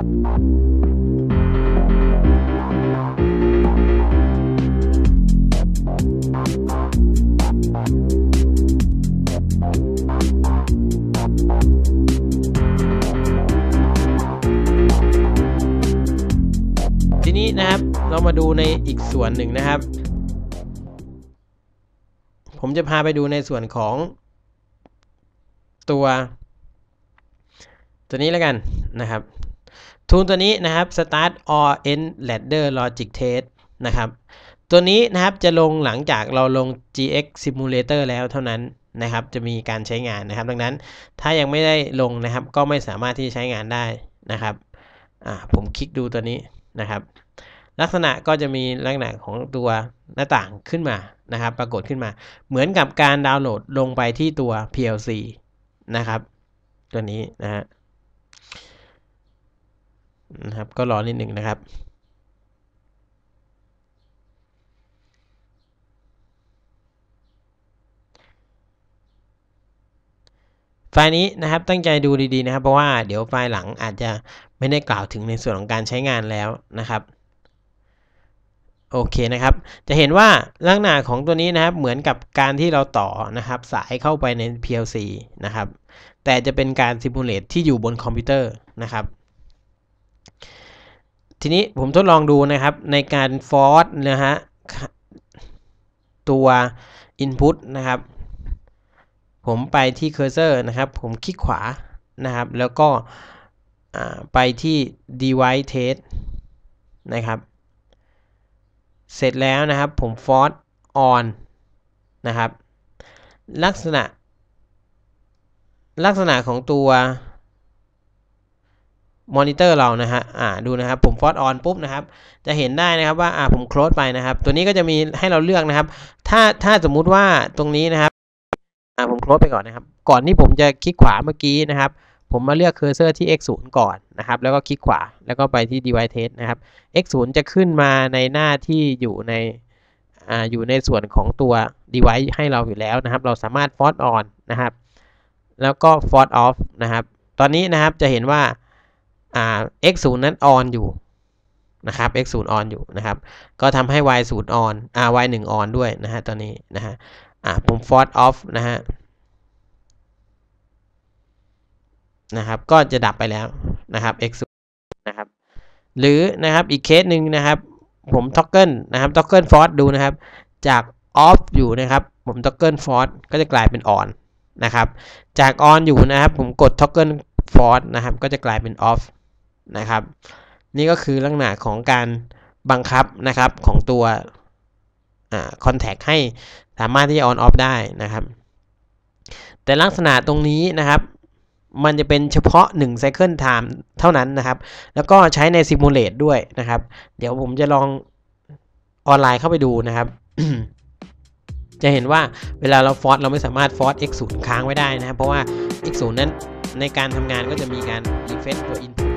ทีนี้นะครับเรามาดูในอีกส่วนหนึ่งนะครับ ผมจะพาไปดูในส่วนของตัว ตัวนี้แล้วกันนะครับ ทูลตัวนี้นะครับ start or end ladder logic test นะครับ ตัวนี้นะครับจะลงหลังจากเราลง GX simulator แล้วเท่านั้นนะครับ จะมีการใช้งานนะครับ ดังนั้นถ้ายังไม่ได้ลงนะครับ ก็ไม่สามารถที่จะใช้งานได้นะครับผมคลิกดูตัวนี้นะครับ ลักษณะก็จะมีลักษณะของตัวหน้าต่างขึ้นมานะครับ ปรากฏขึ้นมา เหมือนกับการดาวน์โหลดลงไปที่ตัว PLC นะครับ ตัวนี้นะฮะ นะครับ ก็รอนิดหนึ่งนะครับไฟล์นี้นะครับตั้งใจดูดีๆนะครับ เพราะว่าเดี๋ยวไฟล์หลังอาจจะไม่ได้กล่าวถึงในส่วนของการใช้งานแล้วนะครับโอเคนะครับ จะเห็นว่าลักษณะของตัวนี้นะครับเหมือนกับการที่เราต่อนะครับ สายเข้าไปใน PLC นะครับ แต่จะเป็นการซิมูเลตที่อยู่บนคอมพิวเตอร์นะครับ ทีนี้ผมทดลองดูนะครับในการฟอร์สนะฮะตัว Input นะครับ ผมไปที่เคอร์เซอร์นะครับ ผมคลิกขวานะครับ แล้วก็ไปที่ device test นะครับ เสร็จแล้วนะครับผม force on นะครับ ลักษณะ ลักษณะของตัว มอนิเตอร์เรานะฮะอ่าดูนะครับผม force on ปุ๊บนะครับ จะเห็นได้นะครับว่าอ่าผม close ไปนะครับ ตัวนี้ก็จะมีให้เราเลือกนะครับ ถ้าถ้าสมมุติว่าตรงนี้นะครับอ่าผม close ไปก่อนนะครับ ก่อนที่ผมจะคลิกขวาเมื่อกี้นะครับ ผมมาเลือกเคอร์เซอร์ที่ x 0 ก่อนนะครับ แล้วก็คลิกขวาแล้วก็ไปที่ device test นะครับ x 0 จะขึ้นมาในหน้าที่อยู่ในอ่าอยู่ในส่วนของตัว device ให้เราอยู่แล้วนะครับ เราสามารถ force on นะครับ แล้วก็ force off นะครับ ตอนนี้นะครับจะเห็นว่า อ่า x 0นั้น on อยู่นะครับ x 0 on อยู่นะครับ ก็ทำให้ y 0 on อ่า y 1 on ด้วยนะฮะตอนนี้นะฮะ อ่าผม force off นะฮะ นะครับ ก็จะดับไปแล้วนะครับ x 0นะครับ หรือนะครับอีกเคสหนึ่งนะครับ ผม toggle นะครับ toggle force ดูนะครับ จาก off อยู่นะครับ ผม toggle force ก็จะกลายเป็น on นะครับ จาก on อยู่นะครับ ผมกด toggle force นะครับ ก็จะกลายเป็น off นะครับ นี่ก็คือลักษณะของการบังคับนะครับของตัวคอ่า contact ให้สามารถที่จะ on off ได้นะครับ แต่ลักษณะตรงนี้นะครับมันจะเป็นเฉพาะ1 cycle time เท่านั้นนะครับ แล้วก็ใช้ใน simulate ด้วยนะครับ เดี๋ยวผมจะลองออนไลน์เข้าไปดูนะครับ จะเห็นว่าเวลาเราฟอร์สเราไม่สามารถฟอร์ส x 0ค้างไว้ได้นะครับ เพราะว่า x 0นั้นในการทำงานก็จะมีการ refresh ตัว input